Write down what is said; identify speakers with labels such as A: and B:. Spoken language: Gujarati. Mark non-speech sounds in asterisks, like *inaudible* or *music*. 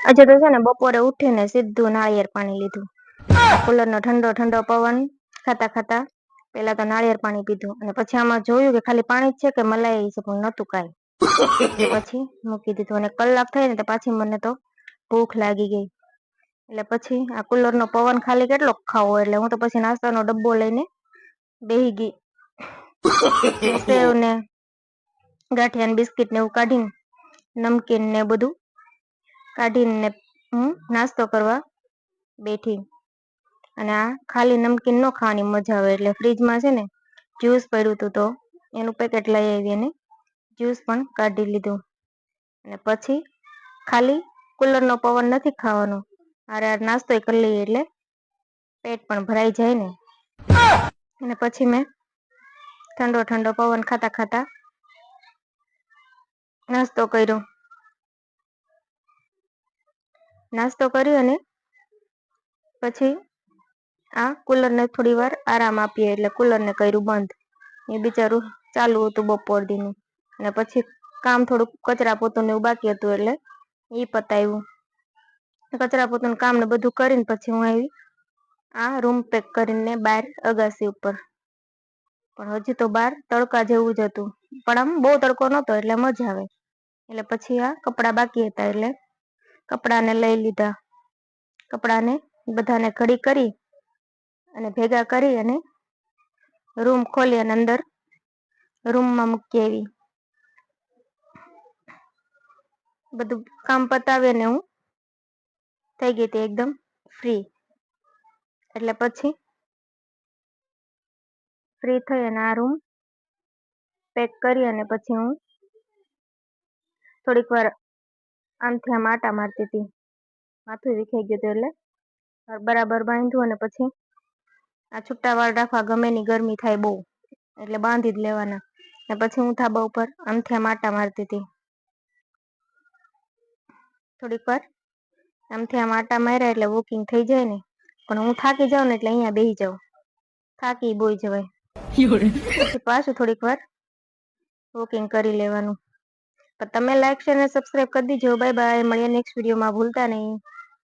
A: આજે તો છે ને બપોરે ઉઠીને સીધું નાળિયેર પાણી લીધું. કુલરનો ઠંડો ઠંડો પવન ખાતા ખાતા પેલા તો નાળિયેર પાણી પીધું અને પછી આમાં જોયું કે ખાલી પાણી જ છે કે મલાઈ છે પણ નતું કાંઈ. પછી મૂકી દીધું અને કલાક થઈ ને તો પાછી મને તો ભૂખ લાગી ગઈ. એટલે પછી આ કુલરનો પવન ખાલી કેટલો ખાવો એટલે હું તો પછી નાસ્તાનો ડબ્બો લઈને બેહી ગઈ. *laughs* સેવ ને ગાંઠિયા ને બિસ્કિટ ને એવું કાઢીને નમકીન ને બધું કાઢીને હું નાસ્તો કરવા બેઠી. અને આ ખાલી નમકીન ન ખાવાની મજા આવે એટલે ફ્રીજમાં છે ને, જ્યુસ પડ્યું હતું તો એનું પેકેટ લઈ આવી અને જ્યુસ પણ કાઢી લીધું. અને પછી ખાલી કુલરનો પવન નથી ખાવાનો. અરે આ નાસ્તો કરી લઈએ એટલે પેટ પણ ભરાઈ જાય ને. અને પછી મેં ઠંડો ઠંડો પવન ખાતા ખાતા નાસ્તો કર્યો. નાસ્તો કર્યો અને પછી આ કુલરને થોડી વાર આરામ આપીએ એટલે કુલરને કર્યું બંધ. એ બિચારું ચાલુ હતું બપોર દીનું. અને પછી કામ થોડુંક કચરા પોતું એવું બાકી હતું એટલે એ પતાવ્યું. કચરા પોતું કામ ને બધું કરીને પછી હું આવી આ રૂમ પેક કરીને બહાર અગાસી ઉપર. પણ હજી તો બહાર તડકા જેવું જ હતું. પણ આમ બહુ તડકો નહોતો એટલે મજા આવે. એટલે પછી આ કપડાં બાકી હતા એટલે કપડાને લઈ લીધા. કપડાને બધાને ઘડી કરી અને ભેગા કરી અને રૂમ ખોલી અને અંદર રૂમમાં મૂકી આવી. બધું કામ પતાવી ને હું થઈ ગઈ હતી એકદમ ફ્રી એટલે પછી ફ્રી થઈ અને આ રૂમ પેક કરી અને પછી હું થોડીક વાર આમથી આમ આટા મારતી હતી. માથું વિખાઈ ગયું હતું એટલે. બરાબર બાંધ્યું અને પછી આ છૂટા વાળ રાખવા ગમે ની ગરમી થાય બહુ એટલે બાંધી જ લેવાના. ને પછી હું થાબા ઉપર આમથી આમ આટા મારતી હતી. થોડીક વાર આમથી આમ આટા માર્યા એટલે વોકિંગ થઈ જાય ને. પણ હું થાકી જાઉં ને એટલે અહીંયા બેસી જાઉં. થાકી બોઈ જવાય. પછી પાછું થોડીક વાર વોકિંગ કરી લેવાનું. તમે લાઈક શેર અને સબસ્ક્રાઈબ કરી દીજો. બાય બાય મળીએ નેક્સ્ટ વિડીયોમાં ભૂલતા નહીં.